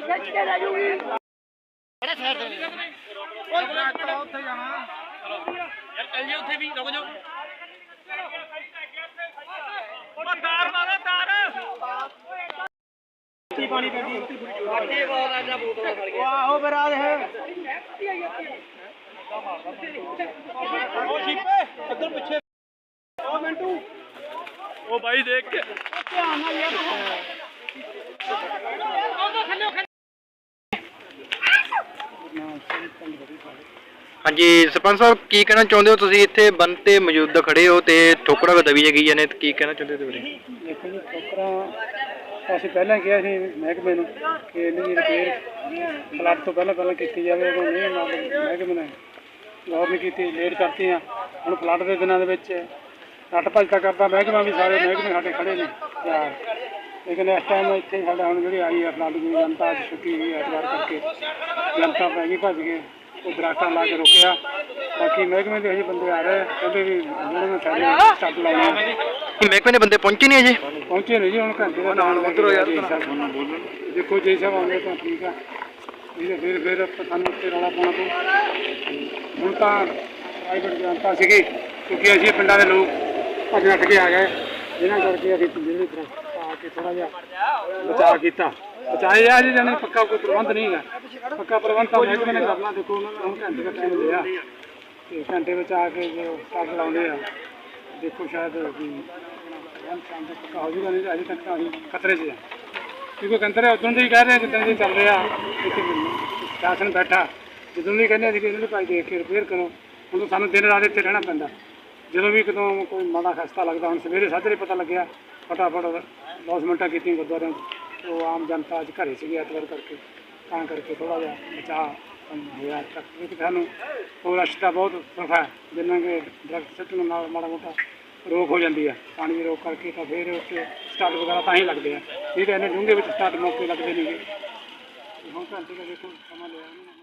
ਖਿੱਚ ਕੇ ਲੈ ਜੂਗੀ ਯਾਰ ਚੱਲ ਜਾ ਉੱਥੇ ਵੀ ਰੁਕ ਜਾ ਉਹ ਤਾਰ ਮਾਰੋ ਤਾਰ ਪਾਣੀ ਪੈਂਦੀ ਅੱਗੇ ਬਾਹਰ ਆ ਜਾ ਬੋਤਲ ਫੜ ਗਿਆ ਆਹੋ ਫਿਰ ਆ ਦੇਖ ਉਹ ਸ਼ੀਪੇ ਇੱਧਰ ਪਿੱਛੇ ਉਹ ਮਿੰਟੂ ਉਹ ਬਾਈ ਦੇਖ ਕੇ ਹਾਂਜੀ, ਸਰਪੰਚ ਸਾਹਿਬ, ਕੀ ਕਹਿਣਾ ਚਾਹੁੰਦੇ ਹੋ? ਤੁਸੀਂ ਇੱਥੇ ਬੰਨ ਤੇ ਮੌਜੂਦ ਖੜੇ ਹੋ ਤੇ ਠੋਕਰਾਂ ਦਬੀ ਗਈਆਂ ਨੇ ਤੇ ਕੀ ਕਹਿਣਾ ਚਾਹੁੰਦੇ ਹੋ ਤੁਸੀਂ? ਦੇਖੋ ਜੀ, ਠੋਕਰਾਂ, ਅਸੀਂ ਪਹਿਲਾਂ ਕਿਹਾ ਸੀ ਮਹਿਕਮੇ ਨੂੰ ਕਿ ਇਹਨਾਂ ਦੀ ਰਿਪੇਅਰ ਫਲੱਡ ਤੋਂ ਪਹਿਲਾਂ ਪਹਿਲਾਂ ਕੀਤੀ ਜਾਵੇ ਉਦੋਂ ਨਹੀਂ ਮੰਗ- ਮਹਿਕਮੇ ਨੇ ਗੌਰ ਨਹੀਂ ਕੀਤੀ ਲੇਟ ਕਰਤੀਆਂ ਹੁਣ ਫਲੱਡ ਦੇ ਦਿਨਾਂ ਦੇ ਵਿੱਚ ਰੱਟ ਭੱਜ ਕਰਦਾ ਮਹਿਕਮਾ ਵੀ ਸਾਰੇ ਮਹਿਕਮੇ ਸਾਡੇ ਖੜੇ ਨੇ। ਯਾਰ ਲੇਕਿਨ ਇਸ ਟਾਈਮ ਇੱਥੇ ਸਾਡਾ ਹੁਣ ਜਿਹੜੀ ਆਈ ਹੈ ਫਲੱਡ ਦੀ ਜਨਤਾ ਅੱਜ ਛੁੱਟੀ ਹੋਈ ਹੈ ਐਤਵਾਰ ਕਰਕੇ। ਜਨਤਾ ਪੈ ਗਈ ਭੱਜ ਗਏ ਉਹ ਦਰਖਤਾਂ ਲਾ ਕੇ ਰੁਕਿਆ। ਬਾਕੀ ਮਹਿਕਮੇ ਦੇ ਹਜੇ ਬੰਦੇ ਆ ਰਹੇ ਕਹਿੰਦੇ ਵੀ ਜਿਹੜੇ ਨੇ ਸਾਡੇ ਸਟੱਪ ਲਾਉਣਾ ਮਹਿਕਮੇ ਦੇ ਬੰਦੇ ਪਹੁੰਚੇ ਨਹੀਂ ਅਜੇ ਪਹੁੰਚੇ ਨਹੀਂ ਜੀ ਹੁਣ ਘੰਟੇ ਦਾ ਨਾਲ ਉਧਰੋ ਯਾਰ ਦੇਖੋ ਜੇ ਸਾਹਿਬ ਆਉਂਦੇ ਤਾਂ ਠੀਕ ਆ। ਤਾਂ ਫਿਰ ਫਿਰ ਸਾਨੂੰ ਉੱਤੇ ਰੌਲਾ ਪਾਉਣਾ ਪਊ। ਹੁਣ ਤਾਂ ਪ੍ਰਾਈਵੇਟ ਜਨਤਾ ਸੀਗੀ ਕਿਉਂਕਿ ਅਸੀਂ ਪਿੰਡਾਂ ਦੇ ਲੋਕ ਭੱਜ ਨੱਠ ਕੇ ਆ ਗਏ। ਜਿਨ੍ਹਾਂ ਕਰਕੇ ਅਸੀਂ ਜਿਹੜੀ ਤਰ੍ਹਾਂ ਆ ਥੋੜਾ ਜਿਹਾ ਬਚਾਅ ਕੀਤਾ। ਬਚਾਏ ਆ ਜੀ ਜਾਨੇ ਪੱਕਾ ਕੋਈ ਪ੍ਰਬੰਧ ਨਹੀਂ ਹੈਗਾ। ਪੱਕਾ ਪ੍ਰਬੰਧ ਤਾਂ ਮਹਿਕਮੇ ਨੇ ਕਰਨਾ, ਦੇਖੋ, ਉਹਨਾਂ ਨੂੰ ਘੰਟੇ ਦਾ ਟਾਈਮ ਲਿਆ ਤੇ ਘੰਟੇ ਵਿੱਚ ਆ ਕੇ ਜੋ ਸਟਾਰਟ ਲਾਉਂਦੇ ਆ, ਦੇਖੋ ਸ਼ਾਇਦ ਵੀ ਪ੍ਰਬੰਧ ਸ਼ਾਮ ਤੱਕ ਪੱਕਾ ਹੋ ਜੂਗਾ ਨਹੀਂ ਅਜੇ ਤੱਕ ਤਾਂ ਖਤਰੇ 'ਚ ਆ। ਕਿਉਂਕਿ ਕੰਤਰੇ ਉਦੋਂ ਦੇ ਹੀ ਕਹਿ ਰਹੇ ਜਿੱਦਾਂ ਦੇ ਚੱਲ ਰਿਹਾ, ਇੱਥੇ ਸ਼ਾਸਨ ਬੈਠਾ। ਜਦੋਂ ਵੀ ਕਹਿੰਦੇ ਸੀ ਕਿ ਇਹਨਾਂ ਦੇ ਭਾਈ ਦੇਖ ਕੇ ਰਿਪੇਅਰ ਕਰੋ। ਹੁਣ ਸਾਨੂੰ ਦਿਨ ਰਾਤ ਇੱਥੇ ਰਹਿਣਾ ਪੈਂਦਾ। ਜਦੋਂ ਵੀ ਕਦੋਂ ਕੋਈ ਮਾੜਾ ਖਸਤਾ ਲੱਗਦਾ, ਹੁਣ ਸਵੇਰੇ ਸਾਜਰੇ ਪਤਾ ਲੱਗਿਆ, ਫਟਾਫਟ ਲੌਸਮੈਂਟਾਂ ਕੀਤੀਆਂ ਗੁਰਦੁਆਰਿਆਂ 'ਚ। ਉਹ ਆਮ ਜਨਤਾ ਅੱਜ ਘਰੇ ਸੀਗੀ ਐਤਵਾਰ ਕਰਕੇ। ਤਾਂ ਕਰਕੇ ਥੋੜਾ ਜਿਹਾ ਬਚਾਅ ਹੋਇਆ ਅੱਜ ਤੱਕ। ਕਿਉਂਕਿ ਸਾਨੂੰ ਉਹ ਰਸ਼ ਦਾ ਬਹੁਤ ਸਫਾ ਹੈ। ਜਿੰਨਾ ਕਿ ਦਰਖਤ ਸਿੱਟਣ ਨਾਲ ਮਾੜਾ ਮੋਟਾ ਰੋਕ ਹੋ ਜਾਂਦੀ ਹੈ ਪਾਣੀ ਦੀ ਰੋਕ ਕਰਕੇ ਤਾਂ ਫਿਰ ਉੱਤੇ ਸਟਾਰਟ ਵਗੈਰਾ ਤਾਂ ਹੀ ਲੱਗਦੇ ਆ। ਨਹੀਂ ਤਾਂ ਇਹਨੇ ਡੂੰਘੇ ਵਿੱਚ ਸਟਾਰਟ ਮੌਕੇ ਲੱਗਦੇ ਨਹੀਂਗੇ ਹੁਣ ਘੰਟੇ ਦਾ ਦੇਖੋ, ਸਮਾਂ ਲਿਆ ਇਹਨੇ